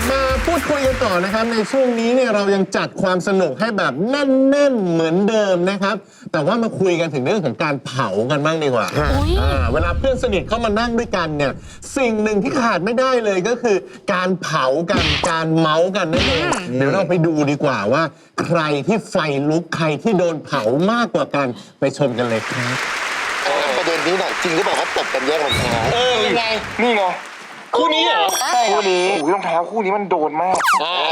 บมาพูดคุยกันต่อนะครับ ในช่วงนี้เนี่ยเรายังจัดความสนุกให้แบบแน่นๆเหมือนเดิมนะครับ แต่ว่ามาคุยกันถึงเรื่องของการเผากันบ้างดีกว่าอุ๊ยอ่าเวลาเพื่อนสนิทเข้ามานั่งด้วยกันเนี่ยสิ่งหนึ่งที่ขาดไม่ได้เลยก็คือ การเผากันการเมาส์กันนั่นเองเดี๋ยวเราไปดูดีกว่าว่า ใครที่ไฟลุกใครที่โดนเผามากกว่ากันไปชมกันเลยครับ ประเด็นนี้หน่อยจริงหรือเปล่าว่าตบกันแย่งรองเท้าเออยังไงนี่ไง คู่นี้เหรอใช่คู่นี้รองเท้าคู่นี้มันโดนมาก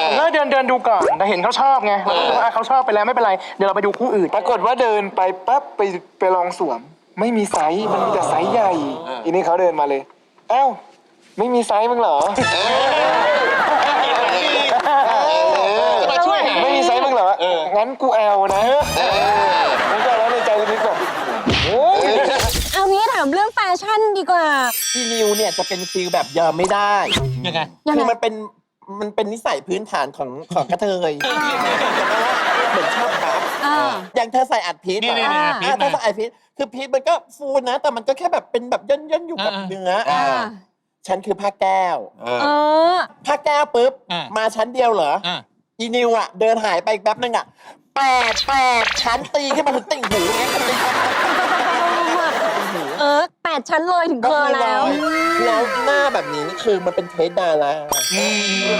ผมก็เดินเดินดูก่อนแต่เห็นเขาชอบไงเราก็รู้ว่าอะเขาชอบไปแล้วไม่เป็นไรเดี๋ยวเราไปดูคู่อื่นปรากฏว่าเดินไปปั๊บไปไปลองสวม ไม่มีไซส์มันมีแต่ไซส์ใหญ่ทีนี้เขาเดินมาเลยเอ้าไม่มีไซส์มึงเหรอ มาช่วยหา ไม่มีไซส์มึงเหรองั้นกูแอลนะแล้วก็แล้วในใจนึกแบบโอ้ย เอางี้ถามเรื่องแฟชั่น ดีกว่า พี่นิวเนี่ยจะเป็นฟิลแบบยอมไม่ได้ยังไง ยังคือไงมันเป็นมันเป็นนิสัยพื้นฐานของของกระเทยเหมือนชอบครับอ่า อย่างเธอใส่อัดพีทนี่นี่นี่อะพีทเธอมาใส่อัดพีทคือพีทมันก็ฟูนะ แต่มันก็แค่แบบเป็นแบบย่นย่นๆอยู่กับอ่า เนื้ออ่าฉันคือผ้าแก้วเออ ผ้าแก้วปุ๊บอะมาชั้นเดียวเหรอ อะ อีนิวอะเดินหายไปอีกแป๊บนึงอะแปดแปดชั้นตีขึ้นมาถึงติ่งหูเงี้ยตีขึ้นมาถึงติ่งหูเออแป ดชั้นเลยถึงเธอแล้ว แล้วหน้าแบบนี้คือมันเป็นเทสดารา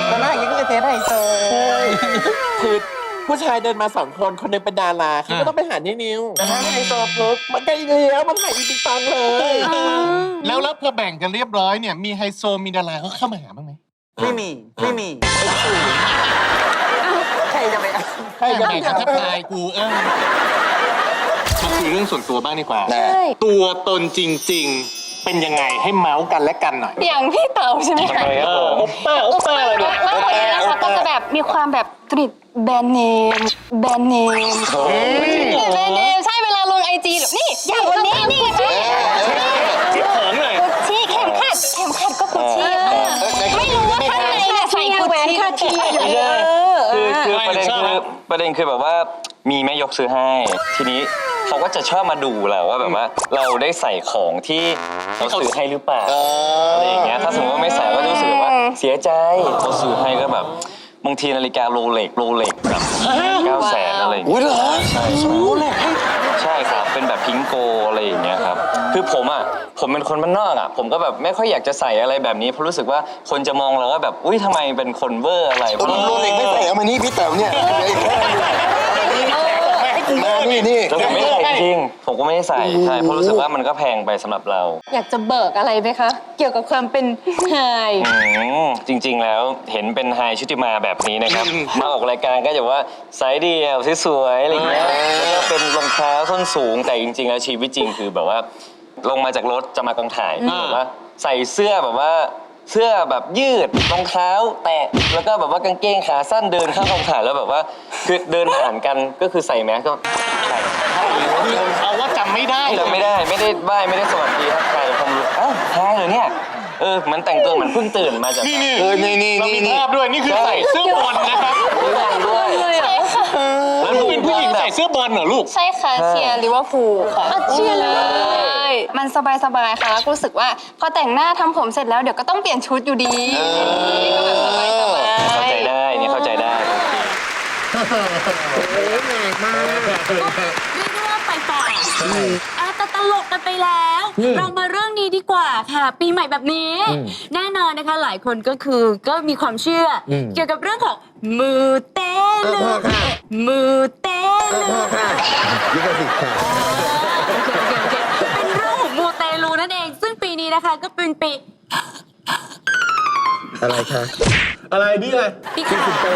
แล้วหน้าอย่างนี้ก็เลยเทสไฮโซคือผู้ชายเดินมาสองคนคนหนึงเป็นดาราเขาก็ต้องไปหานินิวแต่ถ้าไฮโซปุ๊บมันก็อีเลี้ยวมันหายอีปิงปังเลย แล้วแล้วพอแบ่งกันเรียบร้อยเนี่ยมีไฮโซมีดาราเขาเข้ามาหาบ้างไหมไม่มีไม่มีใครจะไปเอาใครจะแบ่ไปงกันเอาทักทายกูเออมา คุยเรื่องส่วนตัวบ้างดีกว่า ใช่ ตัวตนจริง ๆ เป็นยังไงให้เมาส์กันและกันหน่อย อย่างพี่เต๋าใช่ไหมคะเออโอปป้าโอปป้าอะไรเนี่ย มากกว่านี้นะคะก็จะแบบมีความแบบกริดแบรนด์เนมแบรนด์เนมแบรนด์เนมใช่เวลาลงไอจีหรือนี่อย่างวันนี้นี่พี่คิดของหน่อยกุชชี่เข็มขัดเข็มขัดก็กุชชี่ค่ะไม่รู้ว่าข้างในเนี่ยใส่กุชชี่คาทีคือคือไม่ประเด็นชอบคือครับประเด็นคือแบบว่า มีแม่ยกซื้อให้ ทีนี้เขาก็จะชอบมาดูแหละว่าแบบว่า เราได้ใส่ของที่เขาซื้อให้หรือเปล่าอะไรอย่างเงี้ยถ้าสมมติว่าไม่ใส่ก็จะรู้สึกว่าเสียใจเขาซื้อให้ก็แบบบางทีนาฬิกาโรเล็กโรเล็กแบบเก้าแสนอะไรอย่างเงี้ยอุ้ยเหรอใช่ใช่ใช่ครับ เป็นแบบพิงโกอะไรอย่างเงี้ยครับ คือผมอะ ผมเป็นคนบ้านนอกอะ ผมก็แบบไม่ค่อยอยากจะใส่อะไรแบบนี้ เพราะรู้สึกว่าคนจะมองเราว่าแบบ อุ้ยทำไมเป็นคนเวอร์อะไรเออโรเล็กไม่ใส่เอามานี่พี่แต๋วเนี่ยเหลืออีกแค่ นึงมานี่นี่แล้วผมไม่ใส่จริงๆผมก็ไม่ได้ใส่ใช่เพราะรู้สึกว่ามันก็แพงไปสำหรับเราอยากจะเบิกอะไรไหมคะ เกี่ยวกับความเป็นไฮอืมจริง ๆ แล้วเห็นเป็นไฮชุติมาแบบนี้นะครับ มาออกรายการก็จะว่าไซส์เดียวสวยๆอะไรเงี้ยแล้วก็เป็นรองเท้าส้นสูงแต่จริง ๆ แล้วชีวิตจริงคือแบบว่า ลงมาจากรถจะมากองถ่ายแบบว่า ใส่เสื้อแบบว่า เสื้อแบบยืดรองเท้า แตะแล้วก็แบบว่ากางเกงขาสั้นเดินเข้ากองถ่ายแล้วแบบว่า คือเดินผ่านกันก็คือใส่แมสก็ใส่เอาว่าจำไม่ได้จำไม่ได้ไม่ได้ไหว้ไม่ได้สวัสดีทักทายผมรู้อ้าวแท้เหรอเนี่ยเออเหมือนแต่งตัวเหมือนเพิ่งตื่นมาจากนี่นี่เออนี่นี่เรานี่มีนี่ภาพด้วยนี่คือใส่เสื้อบอลนะครับด้วยใช่ค่ะ แล้วลูกเป็นผู้หญิงใส่เสื้อบอลเหรอลูก ใช่ค่ะเชียร์ลิเวอร์พูลค่ะเชียร์เลย มันสบายๆค่ะแล้วก็รู้สึกว่าพอแต่งหน้าทำผมเสร็จแล้วเดี๋ยวก็ต้องเปลี่ยนชุดอยู่ดีก็แบบสบายเข้าใจได้นี่เข้าใจได้ เรียกได้ว่าไปต่ออะแต่ตลกกันไปแล้ว เรามาเรื่องนี้ดีกว่าค่ะ ปีใหม่แบบนี้ แน่นอนนะคะหลายคนก็คือก็มีความเชื่ออเกี่ยวกับเรื่องของ มือเต้นเออพ่อค่ะ มือเต้นพ่อค่ะลิขสิทธิ์ค่ะโอเคโอเคโอเคเป็นเรื่องของมูเตลูนั่นเอง ซึ่งปีนี้นะคะก็เป็นปีอะไรคะอะไรนี่อะไร ปีขาจ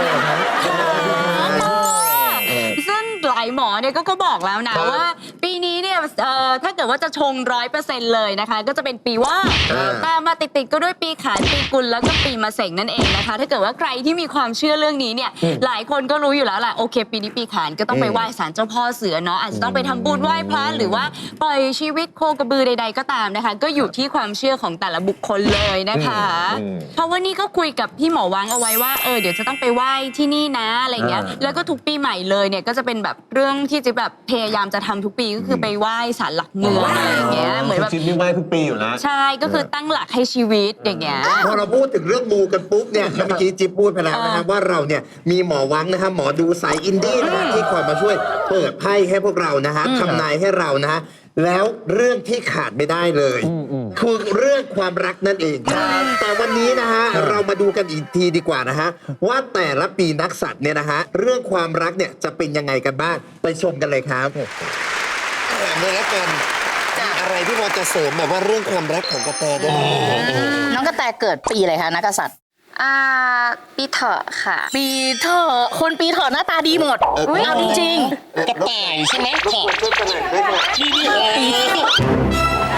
ซึ่งหลายหมอเนี่ยก็ก็บอกแล้วนะ ว่า ปีนี้ เนี่ยเอ่อถ้าเกิดว่าจะชงร้อยเปอร์เซ็นต์เลยนะคะ ก็จะเป็นปีว่าอ่าตามมาติดๆก็ด้วยปีขานปีกุลแล้วก็ปีมะเสงนั่นเองนะคะ ถ้าเกิดว่าใครที่มีความเชื่อเรื่องนี้เนี่ย หลายคนก็รู้อยู่แล้วแหละโอเค ปีนี้ปีขานก็ต้องไปไหว้ศาลเจ้าพ่อเสือเนาะอาจจะต้องไปทำบุญไหว้พระหรือว่าปล่อยชีวิตโคกระบือใด ๆ ก็ตามนะคะ ก็อยู่ที่ความเชื่อของแต่ละบุคคลเลยนะคะ อืม เพราะว่านี่ก็คุยกับพี่หมอวังเอาไว้ว่าเออเดี๋ยวจะต้องไปไหว้ที่นี่นะอะไรเงี้ย อ่า แล้วก็ทุกปีใหม่เลยเนี่ยก็จะเป็นแบบเรื่องที่จะแบบพยายามจะทำทุกปีก็คือไปไหว้ศาลหลักเมืองอะไรอย่างเงี้ยเหมือนแบบจิ๊บนี่ไหว้ทุกปีอยู่แล้วใช่ ก็คือตั้งหลักให้ชีวิตอย่างเงี้ย พอเราพูดถึงเรื่องมูกันปุ๊บเนี่ยเมื่อกี้จิ๊บพูดไปแล้วนะครับว่าเราเนี่ยมีหมอวังนะครับหมอดูสายอินดี้นะครับที่คอยมาช่วยเปิดไพ่ให้พวกเรานะฮะทำนายให้เรานะฮะแล้วเรื่องที่ขาดไม่ได้เลย คือเรื่องความรักนั่นเองแต่วันนี้นะฮะเรามาดูกันอีกทีดีกว่านะฮะว่าแต่ละปีนักสัตว์เนี่ยนะฮะเรื่องความรักเนี่ยจะเป็นยังไงกันบ้างไปชมกันเลยครับ ถามเลยแล้วกันอะไรที่เราจะเสริมแบบว่าเรื่องความรักของกระแตได้ไหมน้องกระแตเกิดปีอะไรคะนักกษัตริย์ อ่า ปีเถาะค่ะ ปีเถาะคนปีเถาะหน้าตาดีหมดเอออุ๊ยเอาจริงกระต่ายใช่ไหมขอนี่นี่เออ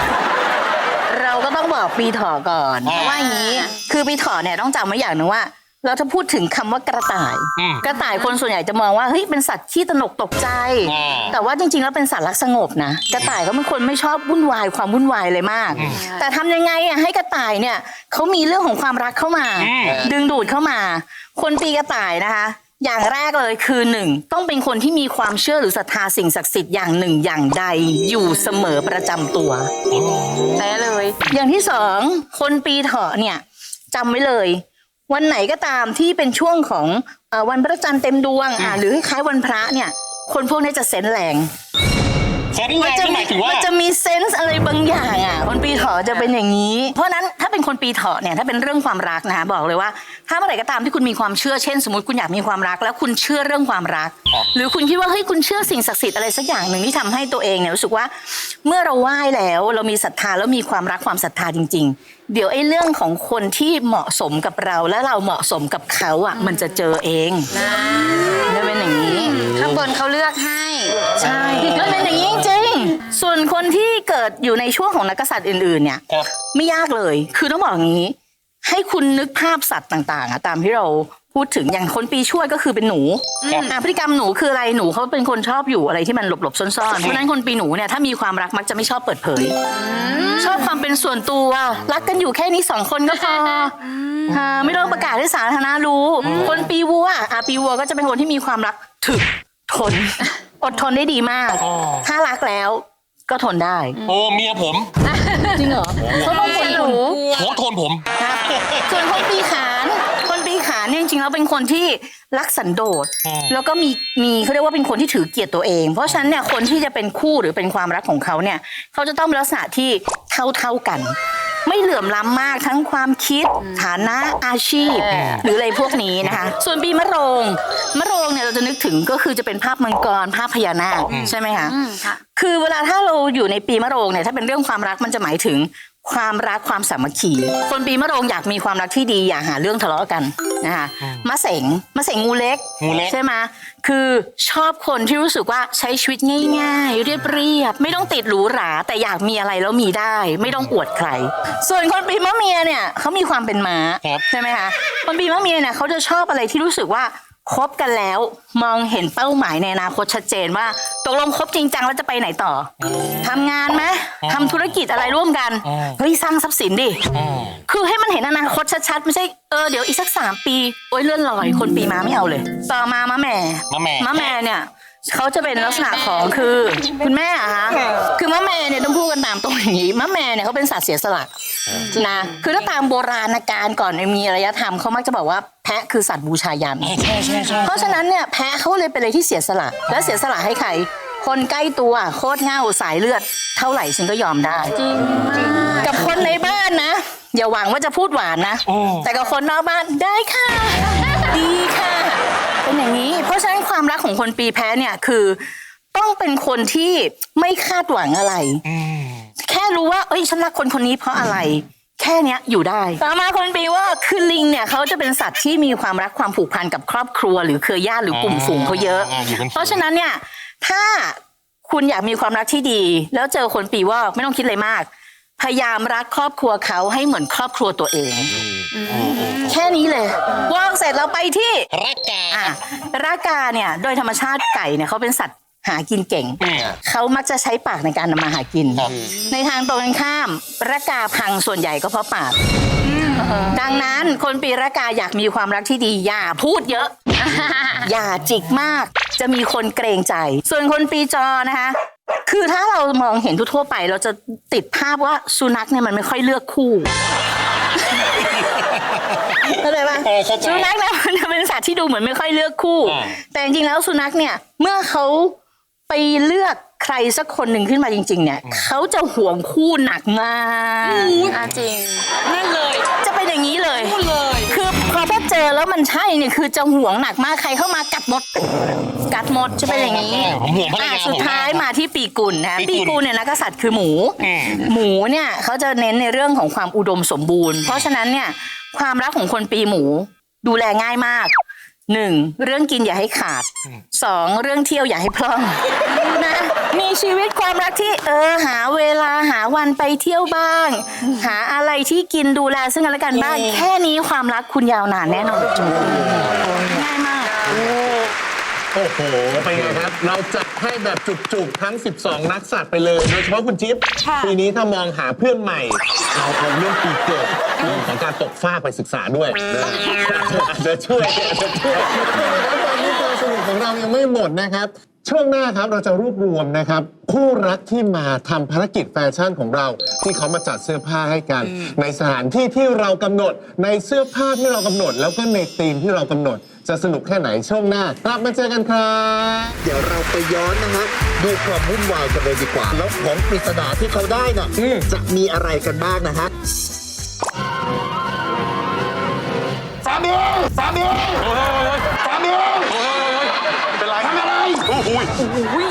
ๆเราก็ต้องบอกปีเถาะก่อนอ่าเพราะว่าอย่างนี้ คือปีเถาะเนี่ยต้องจำไว้อย่างหนึงว่า เราจะพูดถึงคำว่ากระต่าย อืม กระต่ายคนส่วนใหญ่จะมองว่าเฮ้ยเป็นสัตว์ขี้ตระหนกตกใจ อ่า แต่ว่าจริงๆแล้วเป็นสัตว์รักสงบนะ กระต่ายเขาเป็นคนไม่ชอบวุ่นวายความวุ่นวายเลยมาก แต่ทำยังไงอะให้กระต่ายเนี่ยเขามีเรื่องของความรักเข้ามาดึงดูดเข้ามา คนปีกระต่ายนะคะ อย่างแรกเลยคือหนึ่งต้องเป็นคนที่มีความเชื่อหรือศรัทธาสิ่งศักดิ์สิทธิ์อย่างหนึ่งอย่างใดอยู่เสมอประจำตัว แต่เลย อย่างที่สองคนปีเถาะเนี่ยจำไว้เลย วันไหนก็ตามที่เป็นช่วงของเออวันพระจันทร์เต็มดวงอะหรือคล้ายๆวันพระเนี่ย คนพวกนี้จะเซนส์แรงแสดงว่าจะหมายถึงว่ามันจะมีเซนส์อะไรบางอย่างอะคนปีเถาะจะเป็นอย่างนี้ เพราะฉะนั้นถ้าเป็นคนปีเถาะเนี่ยถ้าเป็นเรื่องความรักนะคะบอกเลยว่า ถ้าเมื่อไหร่ก็ตามที่คุณมีความเชื่อเช่น สมมติคุณอยากมีความรัก แล้วคุณเชื่อเรื่องความรัก หรือคุณคิดว่าเฮ้ยคุณเชื่อสิ่งศักดิ์สิทธิ์อะไรสักอย่างหนึ่งที่ทำให้ตัวเองเนี่ยรู้สึกว่า เมื่อเราไหว้แล้วเรามีศรัทธาแล้วมีความรักความศรัทธาจริงๆเดี๋ยวไอ้เรื่องของคนที่เหมาะสมกับเราและเราเหมาะสมกับเขาอะ มันจะเจอเองจะเป็นอย่างนี้ ข้างบนเขาเลือกให้ใช่มันเป็นอย่างนี้จริงๆส่วนคนที่เกิดอยู่ในช่วงของนักกษัตริย์อื่น ๆ เนี่ยครับไม่ยากเลย คือต้องบอกอย่างนี้ ให้คุณนึกภาพสัตว์ต่างๆอะตามที่เราพูดถึงอย่างคนปีชวดก็คือเป็นหนูครับ อะพฤติกรรมหนูคืออะไรหนูเขาเป็นคนชอบอยู่อะไรที่มันหลบๆซ่อนๆเพราะฉะนั้นคนปีหนูเนี่ยถ้ามีความรักมักจะไม่ชอบเปิดเผย ชอบความเป็นส่วนตัวรักกันอยู่แค่นี้สองคนก็พออ่าไม่ต้องประกาศให้สาธารณะรู้ คนปีวัวอะปีวัวก็จะเป็นคนที่มีความรักถึกทน อดทนได้ดีมากถ้ารักแล้ว ก็ทนได้ โอ้เมียผมจริงเหรอเขาต้องคนหนูโหโทนผมครับส่วนคนปีขาน คนปีขานเนี่ยจริงๆแล้วเป็นคนที่รักสันโดษ อืม แล้วก็มีมีเขาเรียกว่าเป็นคนที่ถือเกียรติตัวเอง เพราะฉะนั้นเนี่ยคนที่จะเป็นคู่หรือเป็นความรักของเขาเนี่ยเขาจะต้องเป็นลักษณะที่เท่าเท่าๆกัน ไม่เหลื่อมล้ำมากทั้งความคิดฐานะอาชีพ หรืออะไรพวกนี้นะคะ ส่วนปีมะโรงมะโรงเนี่ยเราจะนึกถึงก็คือจะเป็นภาพมังกรภาพพญานาคใช่ไหมคะอืมค่ะคือเวลาถ้าเราอยู่ในปีมะโรงเนี่ยถ้าเป็นเรื่องความรักมันจะหมายถึง ความรักความสามัคคีคนปีมะโรงอยากมีความรักที่ดีอย่าหาเรื่องทะเลาะกันนะคะมะเสงมะเสงงูเล็กงูเล็ก ใช่ไหมคือชอบคนที่รู้สึกว่าใช้ชีวิตง่าย ๆ เรียบๆไม่ต้องติดหรูหราแต่อยากมีอะไรแล้วมีได้ ไม่ต้องอวดใคร ส่วนคนปีมะเมียเนี่ยเขามีความเป็นม้าครับใช่ไหมคะคนปีมะเมียเนี่ยเขาจะชอบอะไรที่รู้สึกว่า คบกันแล้วมองเห็นเป้าหมายในอนาคตชัดเจนว่าตกลงคบจริงจังแล้วจะไปไหนต่ออทำงานไหมทำธุรกิจอะไรร่วมกันอืม เฮ้ยสร้างทรัพย์สินดิอืมคือให้มันเห็นอนาคตชัดๆ ไม่ใช่เออเดี๋ยวอีกสักสามปี โอ้ยเลื่อนลอย คนปีมาไม่เอาเลย ต่อมามะแม่ มะแม่ มะแม่เนี่ย เขาจะเป็นลักษณะของคือคุณแม่อะคะคือมะแม่เนี่ยต้องพูดกันตามตรงอย่างนี้มะแม่เนี่ยเขาเป็นสัตว์เสียสละนะคือถ้าตามโบราณการก่อนมีอารยธรรมเขามักจะบอกว่าแพะคือสัตว์บูชายันใช่ใช่ใช่เพราะฉะนั้นเนี่ยแพ้เขาเลยเป็นอะไรที่เสียสละ และเสียสละให้ใครคนใกล้ตัวโคตรเหง่าสายเลือด เท่าไหร่ฉันก็ยอมได้ จริงกับคนในบ้านนะ อย่าหวังว่าจะพูดหวานนะ แต่กับคนนอกบ้านได้ค่ะ ดีค่ะ เป็นอย่างนี้ เพราะฉะนั้นความรักของคนปีแพ้เนี่ยคือ ต้องเป็นคนที่ไม่คาดหวังอะไร แค่รู้ว่า เอ้ยฉันรักคนคนนี้เพราะอะไร แค่เนี้ยอยู่ได้ต่อมาคนปีว่าคือลิงเนี่ยเขาจะเป็นสัตว์ที่มีความรักความผูกพันกับครอบครัว หรือเครือญาติหรือกลุ่มฝูงเขาเยอะอ่าอยู่เป็นฝูงเพราะฉะนั้นเนี่ยถ้าคุณอยากมีความรักที่ดี แล้วเจอคนปีว่าไม่ต้องคิดอะไรมาก พยายามรักครอบครัวเขาให้เหมือนครอบครัวตัวเอง แค่นี้เลยว่างเสร็จเราไปที่รักกาอะรากาเนี่ยโดยธรรมชาติไก่เนี่ยเขาเป็นสัตว์หากินเก่งอืมเขามักจะใช้ปากในการนำมาหากินครับในทางตรงกันข้ามรากาพังส่วนใหญ่ก็เพราะปาก ดังนั้นคนปีรากาอยากมีความรักที่ดี อย่าพูดเยอะ อย่าจิกมาก จะมีคนเกรงใจ ส่วนคนปีจอนะคะ คือถ้าเรามองเห็นทั่วๆไป เราจะติดภาพว่าสุนัขเนี่ยมันไม่ค่อยเลือกคู่เข้าใจปะเออเข้าใจสุนัขเนี่ยมันจะเป็นสัตว์ที่ดูเหมือนไม่ค่อยเลือกคู่ อ่า แต่จริงๆแล้วสุนัขเนี่ยเมื่อเขาไปเลือกใครสักคนหนึ่งขึ้นมาจริง ๆ เนี่ยเขาจะห่วงคู่หนักมากจริง นั่นเลยจะเป็นอย่างนี้เลย พูดเลยคือพอ ถ้าเจอแล้วมันใช่เนี่ยคือจะห่วงหนักมากใครเข้ามากัดหมด กัดหมดจะเป็นอย่างนี้ผมห่วงภรรอะยาสุดท้ายมาที่ปีกุลนะปีปีกุลกุลเนี่ยนะกษัตริย์คือหมูหมูเนี่ยเขาจะเน้นในเรื่องของความอุดมสมบูรณ์ เพราะฉะนั้นเนี่ยความรักของคนปีหมูดูแลง่ายมากหนึ่งเรื่องกินอย่าให้ขาดสองเรื่องเที่ยวอย่าให้พร่องนะ มีชีวิตความรักที่เออหาเวลาหาวันไปเที่ยวบ้าง หาอะไรที่กินดูแลซึ่งกันและกันบ้าง แค่นี้ความรักคุณยาวนานแน่นอนง่ายมาก โอ้โห เป็นไงครับ เราจัดให้แบบจุกๆ ทั้ง 12 นักสัตว์ไปเลย โดยเฉพาะคุณจิ๊บ ค่ะ ปีนี้ถ้ามองหาเพื่อนใหม่ เราเอาเรื่องปีเกิด เรื่องของการตกฟ้ากไปศึกษาด้วยอาจจะช่วยอาจจะช่วย แล้วตอนนี้ความสนุกของเรายังไม่หมดนะครับ ช่วงหน้าครับเราจะรวบรวมนะครับคู่รักที่มาทำภารกิจแฟชั่นของเรา ที่เขามาจัดเสื้อผ้าให้กัน ในสถานที่ที่เรากำหนด ในเสื้อผ้าที่เรากำหนด แล้วก็ในธีมที่เรากำหนด จะสนุกแค่ไหนช่วงหน้ากลับมาเจอกันครับ เดี๋ยวเราไปย้อนนะฮะดูความวุ่นวายกันเลยดีกว่า แล้วของปริศนาที่เขาได้น่ะจะมีอะไรกันบ้างนะฮะสามีสามีสามีเป็นไรทำอะไร อุ้ย